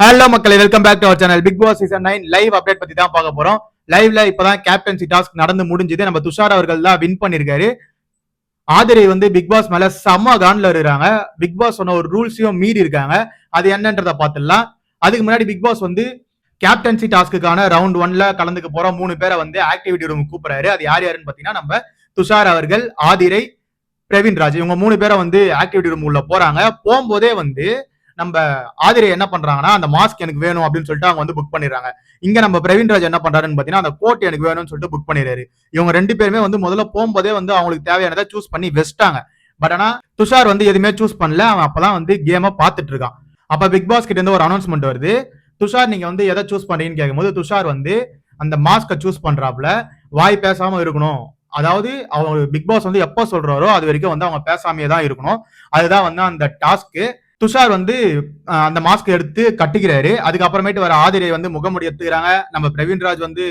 Hello மக்களே welcome back to our channel Bigg Boss season nine live update பத்தி தான் பார்க்க போறோம். லைவ்ல இப்பதான் கேப்டன்சி டாஸ்க் நடந்து முடிஞ்சது. நம்ம துஷார் அவர்கள் தான் வின் பண்ணிருக்காரு. ஆதிரை வந்து பிக் பாஸ் மேல செம்ம கான்ல இருக்கிறாங்க. பிக் பாஸ் சொன்ன ஒரு ரூல்ஸையும் மீறி இருக்காங்க. அது என்னன்றத பார்த்துடலாம். அதுக்கு முன்னாடி பிக் பாஸ் வந்து கேப்டன்சி டாஸ்க்குக்கான ரவுண்ட் ஒன்ல கலந்துக்க போற மூணு பேரை வந்து ஆக்டிவிட்டி ரூம் கூப்பிடுறாரு. அது யார் யாருன்னு பாத்தீங்கன்னா நம்ம துஷார் அவர்கள் ஆதிரை பிரவீன் ராஜ் இவங்க மூணு பேரை வந்து ஆக்டிவிட்டி ரூம் உள்ள போறாங்க. போகும்போதே வந்து நம்ம ஆதிரை என்ன பண்றாங்கன்னா அந்த மாஸ்க் எனக்கு வேணும் அப்படின்னு சொல்லிட்டு அவங்க வந்து புக் பண்ணிடுறாங்க. இங்க நம்ம பிரவீன் ராஜ் என்ன பண்றாருன்னு பாத்தீங்கன்னா அந்த கோட் எனக்கு வேணும்னு சொல்லிட்டு புக் பண்ணிடுறாரு. இவங்க ரெண்டு பேருமே வந்து முதல்ல போகும்போதே வந்து அவங்களுக்கு தேவையானதை சூஸ் பண்ணி வச்சுட்டாங்க. பட் ஆனா துஷார் வந்து எதுவுமே சூஸ் பண்ணல. அவன் அப்பதான் வந்து கேமை பார்த்துட்டு இருக்கான். அப்ப பிக் பாஸ் கிட்ட இருந்து ஒரு அனௌன்ஸ்மெண்ட் வருது. துஷார் நீங்க வந்து எதை சூஸ் பண்றீங்கன்னு கேட்கும்போது துஷார் வந்து அந்த மாஸ்கை சூஸ் பண்றாப்புல வாய் பேசாம இருக்கணும். அதாவது அவங்க பிக் பாஸ் வந்து எப்போ சொல்றாரோ அது வரைக்கும் வந்து அவங்க பேசாமையே தான் இருக்கணும். அதுதான் வந்து அந்த டாஸ்க்கு துஷார் வந்து அந்த மாஸ்க் எடுத்து கட்டுகிறாரு. அதுக்கப்புறமேட்டு வர ஆதிரை வந்து முகமுடி எடுத்துக்கிறாங்க. நம்ம பிரவீன்ராஜ் வந்து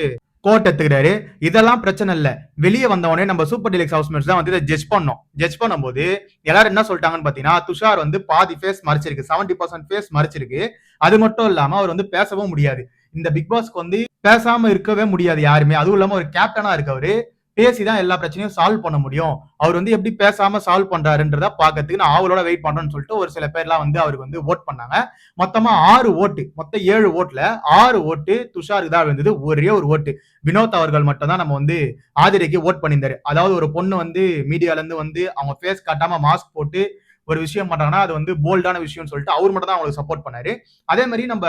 கோட் எடுத்துக்கிறாரு. இதெல்லாம் பிரச்சனை இல்ல. வெளியே வந்தவொடனே நம்ம சூப்பர் டிலக்ஸ் ஹவுஸ்மேட்ஸ் தான் வந்து இதை ஜட்ஜ் பண்ணோம். ஜட்ஜ் பண்ணும்போது எல்லாரும் என்ன சொல்லிட்டாங்கன்னு பாத்தீங்கன்னா துஷார் வந்து பாதி ஃபேஸ் மறைச்சிருக்கு. செவன்டி பர்சன்ட் ஃபேஸ் மறைச்சிருக்கு. அது மட்டும் இல்லாம அவர் வந்து பேசவும் முடியாது. இந்த பிக் பாஸ்க்கு வந்து பேசாம இருக்கவே முடியாது யாருமே. அதுவும் இல்லாம ஒரு கேப்டனா இருக்கவரு. பேசிதான் எல்லா பிரச்சனையும் சால்வ் பண்ண முடியும். அவர் வந்து எப்படி பேசாம சால்வ் பண்றாருன்றத பாக்கிறதுக்கு நான் அவளோட வெயிட் பண்றேன்னு சொல்லிட்டு ஒரு சில பேர்லாம் வந்து அவருக்கு வந்து ஓட் பண்ணாங்க. மொத்தமா ஆறு ஓட்டு மொத்தம் ஏழு ஓட்டுல ஆறு ஓட்டு துஷாருக்கு தான் இருந்தது ஒரே ஒரு ஓட்டு வினோத் அவர்கள் மட்டும் தான் நம்ம வந்து ஆதிரைக்கு ஓட் பண்ணியிருந்தாரு. அதாவது ஒரு பொண்ணு வந்து மீடியால இருந்து வந்து அவங்க ஃபேஸ் காட்டாம மாஸ்க் போட்டு ஒரு விஷயம் பண்றாங்கன்னா அது வந்து போல்டான விஷயம்னு சொல்லிட்டு அவர் மட்டும் தான் அவங்களுக்கு சப்போர்ட் பண்ணாரு. அதே மாதிரி நம்ம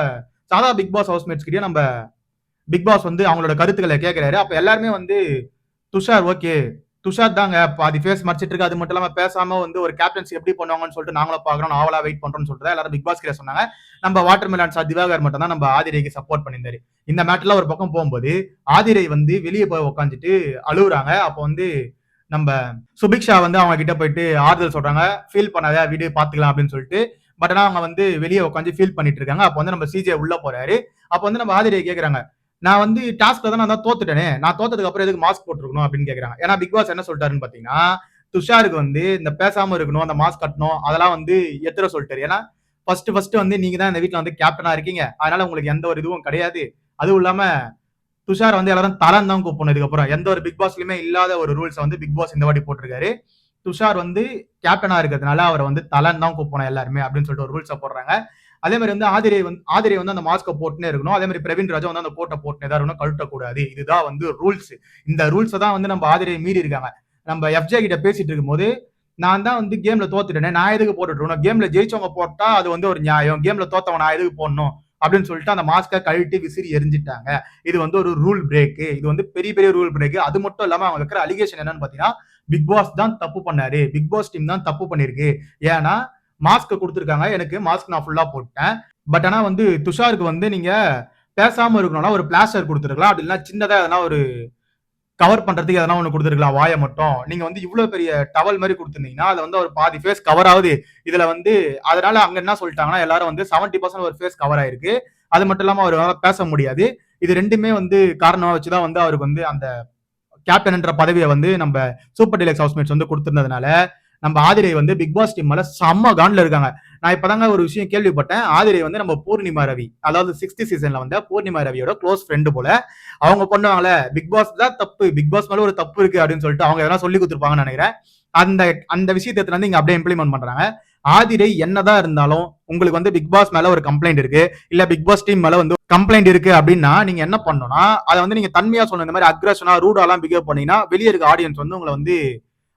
சாதா பிக் பாஸ் ஹவுஸ்மேட்ஸ் கிட்டே நம்ம பிக் பாஸ் வந்து அவங்களோட கருத்துக்களை கேட்கிறாரு. அப்ப எல்லாருமே வந்து துஷார் ஓகே. துஷார் தாங்க பாதி ஃபேஸ் மறைச்சிட்டு இருக்கு. அது மட்டும் இல்லாம பேசாம வந்து ஒரு கேப்டன்சி எப்படி பண்ணுவாங்கன்னு சொல்லிட்டு நாங்களும் பாக்குறோம் நாவலா வெயிட் பண்றோம்னு சொல்லிட்டு எல்லாரும் பிக் பாஸ் கிட்ட சொன்னாங்க. நம்ம வாட்டர் மெலான் சார் திவாகர் மட்டும் தான் நம்ம ஆதிரைக்கு சப்போர்ட் பண்ணியிருந்தாரு. இந்த மேட்டர்ல ஒரு பக்கம் போகும்போது ஆதிரை வந்து வெளியே போய் உட்காந்துட்டு அழுகுறாங்க அப்போ வந்து நம்ம சுபிக்ஷா வந்து அவங்க கிட்ட போயிட்டு ஆறுதல் சொல்றாங்க. ஃபீல் பண்ணாத வீடியோ பாத்துக்கலாம் அப்படின்னு சொல்லிட்டு. பட் ஆனா அவங்க வந்து வெளியே உட்காந்து ஃபீல் பண்ணிட்டு இருக்காங்க. அப்போ வந்து நம்ம சிஜே உள்ள போறாரு. அப்போ வந்து நம்ம ஆதிரியை கேக்குறாங்க நான் வந்து டாஸ்க்ல தான் நான் தான் தோத்துட்டேனே. நான் தோத்ததுக்கு அப்புறம் எதுக்கு மாஸ்க் போட்டுருக்கணும் அப்படின்னு கேக்குறாங்க. ஏன்னா பிக் பாஸ் என்ன சொல்லிட்டாருன்னு பாத்தீங்கன்னா துஷாருக்கு வந்து இந்த பேசாம இருக்கணும் அந்த மாஸ்க் கட்டணும் அதெல்லாம் வந்து எத்திர சொல்லிட்டாரு. ஏன்னா ஃபர்ஸ்ட் ஃபர்ஸ்ட் வந்து நீங்க தான் இந்த வீட்டுல வந்து கேப்டனா இருக்கீங்க. அதனால உங்களுக்கு எந்த ஒரு இதுவும் கிடையாது. அதுவும் இல்லாம துஷார் வந்து எல்லாரும் தலன் தான் கூப்பிடணும் இதுக்கப்புறம் எந்த ஒரு பிக் பாஸ்லயுமே இல்லாத ஒரு ரூல்ஸ் வந்து பிக் பாஸ் இந்த வாட்டி போட்டிருக்காரு. துஷார் வந்து கேப்டனா இருக்கிறதுனால அவரை வந்து தலன் தான் கூப்பிடணும் எல்லாருமே அப்படின்னு சொல்லிட்டு ஒரு ரூல்ஸை போடுறாங்க. அதே மாதிரி வந்து ஆதிரை வந்து ஆதிரை வந்து அந்த மாஸ்கை போட்டுனே இருக்கணும். அதே மாதிரி பிரவீன் ராஜா வந்து அந்த கோட்டை போட்டுனே தான் இருக்கணும். கழட்டக்கூடாது. இதுதான் வந்து ரூல்ஸ் இந்த ரூல்ஸை தான் வந்து நம்ம ஆதிரையை மீறி இருக்காங்க. நம்ம எஃப்ஜே கிட்ட பேசிட்டு இருக்கும்போது நான் தான் வந்து கேம்ல தோத்துட்டேனே நான் எதுக்கு போட்டுட்டு கேம்ல ஜெயிச்சவங்க போட்டா அது வந்து ஒரு நியாயம். கேம்ல தோத்தவன் நான் எதுக்கு போடணும்? அப்படின்னு சொல்லிட்டு அந்த மாஸ்கை கழட்டி விசிறி எரிஞ்சிட்டாங்க. இது வந்து ஒரு ரூல் பிரேக்கு இது வந்து பெரிய பெரிய ரூல் பிரேக்கு அது மட்டும் இல்லாம அவங்க இருக்கிற அலிகேஷன் என்னன்னு பாத்தீங்கன்னா பிக் பாஸ் தான் தப்பு பண்ணாரு. பிக் பாஸ் டீம் தான் தப்பு பண்ணிருக்கு ஏன்னா மாஸ்க் கொடுத்துருக்காங்க. எனக்கு மாஸ்க் நான் ஃபுல்லாக போட்டேன். பட் ஆனால் வந்து துஷாருக்கு வந்து நீங்கள் பேசாமல் இருக்கணும்னா ஒரு பிளாஸ்டர் கொடுத்துருக்கலாம். அப்படி இல்லைன்னா சின்னதாக எதனா ஒரு கவர் பண்ணுறதுக்கு எதனா ஒன்று கொடுத்துருக்கலாம். வாயை மட்டும். நீங்கள் வந்து இவ்வளோ பெரிய டவல் மாதிரி கொடுத்துருந்தீங்கன்னா அது வந்து ஒரு பாதி ஃபேஸ் கவர் ஆகுது. இதில் வந்து அதனால அங்கே என்ன சொல்லிட்டாங்கன்னா எல்லாரும் வந்து செவன்ட்டி பர்சன்ட் ஒரு ஃபேஸ் கவர் ஆயிருக்கு. அது மட்டும் இல்லாமல் அவர் பேச முடியாது. இது ரெண்டுமே வந்து காரணமாக வச்சு தான் வந்து அவருக்கு வந்து அந்த கேப்டன்ன்ற பதவியை வந்து நம்ம சூப்பர் டிலக்ஸ் ஹவுஸ்மேட்ஸ் வந்து கொடுத்துருந்ததுனால நம்ம ஆதிரை வந்து பிக் பாஸ் டீம் மேல செம்ம கான்ல இருக்காங்க. நான் இப்பதாங்க ஒரு விஷயம் கேள்விப்பட்டேன். ஆதிரை வந்து நம்ம பூர்ணிமா ரவி அதாவது சிக்ஸ்த் சீசன்ல வந்த பூர்ணிமா ரவியோட க்ளோஸ் ஃப்ரெண்டு போல அவங்க பண்ணுவாங்களே பிக் பாஸ் தான் தப்பு பிக் பாஸ் மேல ஒரு தப்பு இருக்கு அப்படின்னு சொல்லிட்டு அவங்க எதனா சொல்லி கொடுத்துருப்பாங்கன்னு நினைக்கிறேன். அந்த அந்த விஷயத்தை வந்து இங்க அப்படியே இம்ப்ளிமெண்ட் பண்றாங்க. ஆதிரை என்னதான் இருந்தாலும் உங்களுக்கு வந்து பிக் பாஸ் மேல ஒரு கம்ப்ளைண்ட் இருக்கு இல்ல பிக் பாஸ் டீம் மேல வந்து கம்ப்ளைண்ட் இருக்கு அப்படின்னா நீங்க என்ன பண்ணணும்னா அதை வந்து நீங்க தன்மையா சொன்ன இந்த மாதிரி அக்ரஷனா ரூடாலாம் பிகேவ் பண்ணீங்கன்னா வெளியே இருக்க ஆடியன்ஸ் வந்து உங்களை வந்து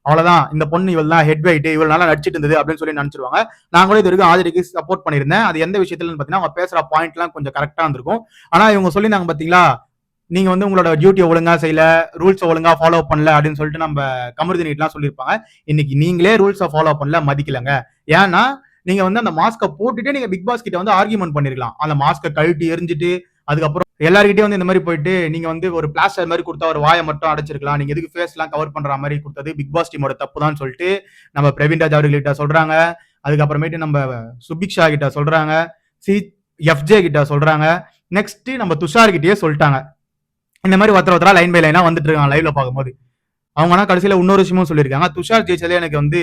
அவ்வளவுதான். இந்த பொண்ணு இவள் தான் ஹெட் வெயிட் இவள் நல்லா நடிச்சிட்டு இருந்தது அப்படின்னு சொல்லி நினைச்சிருவாங்க. நான் கூட இது வரைக்கும் ஆதிரிக்கு சப்போர்ட் பண்ணியிருந்தேன். அது எந்த விஷயத்துலன்னு பாத்தீங்கன்னா அவங்க பேசுற பாயிண்ட் எல்லாம் கொஞ்சம் கரெக்டா இருந்திருக்கும். ஆனா இவங்க சொல்லியிருந்தாங்க பாத்தீங்களா நீங்க வந்து உங்களோட டியூட்டியை ஒழுங்கா செய்யல ரூல்ஸை ஒழுங்கா ஃபாலோ பண்ணல அப்படின்னு சொல்லிட்டு நம்ம கமருதி நீட்லாம் சொல்லியிருப்பாங்க. இன்னைக்கு நீங்களே ரூல்ஸை ஃபாலோ பண்ணல மதிக்கலங்க. ஏன்னா நீங்க வந்து அந்த மாஸ்கை போட்டுட்டு நீங்க பிக் பாஸ் கிட்ட வந்து ஆர்கியூமெண்ட் பண்ணிருக்கலாம். அந்த மாஸ்கை கழட்டி எரிஞ்சிட்டு அதுக்கப்புறம் எல்லாருக்கிட்டே வந்து இந்த மாதிரி போயிட்டு நீங்க வந்து ஒரு பிளாஸ்டர் மாதிரி கொடுத்தா ஒரு வாயை மட்டும் அடைச்சிருக்கலாம். நீங்க எதுக்கு ஃபேஸ் எல்லாம் கவர் பண்ற மாதிரி கொடுத்தது பிக் பாஸ் டீமோட தப்பு தான் சொல்லிட்டு நம்ம பிரவீன் ராஜ் அவர்கள்கிட்ட சொல்றாங்க. அதுக்கப்புறமேட்டு நம்ம சுபிக்ஷா கிட்ட சொல்றாங்க. சி எஃப்ஜே கிட்ட சொல்றாங்க. நெக்ஸ்ட் நம்ம துஷார் கிட்டயே சொல்லிட்டாங்க. இந்த மாதிரி ஒருத்தர ஒருத்தரா லைன் பை லைனா வந்துட்டு இருக்காங்க லைவ்ல பார்க்கும்போது. அவங்க ஆனால் கடைசியில இன்னொரு விஷயமும் சொல்லியிருக்காங்க. துஷார் ஜெயிச்சதே எனக்கு வந்து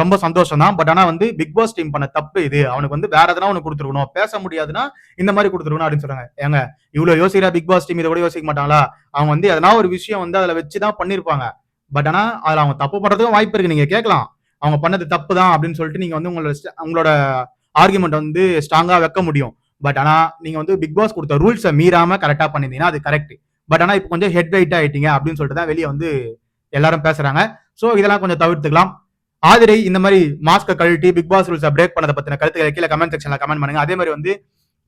ரொம்ப சந்தோஷம் தான். பட் ஆனா வந்து பிக் பாஸ் டீம் பண்ண தப்பு இது. அவனுக்கு வந்து வேற எதனா ஒன்று கொடுத்துருக்கணும். பேச முடியாதுன்னா இந்த மாதிரி கொடுத்துருக்கணும் அப்படின்னு சொல்றாங்க. ஏங்க இவ்வளவு யோசிக்கிறா பிக் பாஸ் டீம் இதை கூட யோசிக்க மாட்டாங்களா? அவங்க வந்து எதனா ஒரு விஷயம் வந்து அதுல வச்சுதான் பண்ணிருப்பாங்க. பட் ஆனா அதுல அவங்க தப்பு பண்றதுக்கும் வாய்ப்பு இருக்கு. நீங்க கேட்கலாம். அவங்க பண்ணது தப்பு தான் அப்படின்னு சொல்லிட்டு நீங்க வந்து உங்களோட உங்களோட ஆர்குமெண்ட் வந்து ஸ்ட்ராங்கா வைக்க முடியும். பட் ஆனா நீங்க வந்து பிக் பாஸ் கொடுத்த ரூல்ஸை மீறாம கரெக்டா பண்ணிருந்தீங்கன்னா அது கரெக்ட் பட் ஆனா இப்போ கொஞ்சம் ஹெட் வெயிட் ஆயிட்டீங்க அப்படின்னு சொல்லிட்டு தான் வெளியே வந்து எல்லாரும் பேசுறாங்க. ஸோ இதெல்லாம் கொஞ்சம் தவிர்த்துக்கலாம். ஆதிரை இந்த மாதிரி மாஸ்க கழட்டி பிக் பாஸ் ரூல்ஸை பிரேக் பண்ணதை பத்தின கருத்துக்களை கீழே கமெண்ட் செக்ஷன்ல கமெண்ட் பண்ணுங்க. அதே மாதிரி வந்து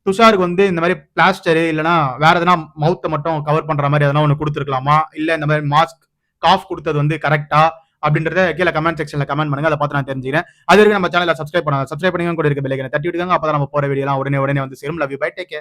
துஷாருக்கு வந்து இந்த மாதிரி பிளாஸ்டர் இல்லைன்னா வேற எதனா மவுத்தை மட்டும் கவர் பண்ற மாதிரி எதனா ஒன்று கொடுத்துருக்கலாமா? இல்ல இந்த மாதிரி மாஸ்க் காஃப் கொடுத்தது வந்து கரெக்டா அப்படின்றத கீழே கமெண்ட் செக்ஷன்ல கமெண்ட் பண்ணுங்க. அதை பார்த்து நான் தெரிஞ்சுக்கிறேன். அது வரைக்கும் நம்ம சேனலை சப்ஸ்கிரைப் பண்ணாங்க சப்ஸ்கிரைப் பண்ணி கூட இருக்க பிள்ளைங்க தட்டி விட்டுக்காங்க. அப்பதான் நம்ம போற வீடியோலாம் உடனே உடனே வந்து சேரும். Love you bye take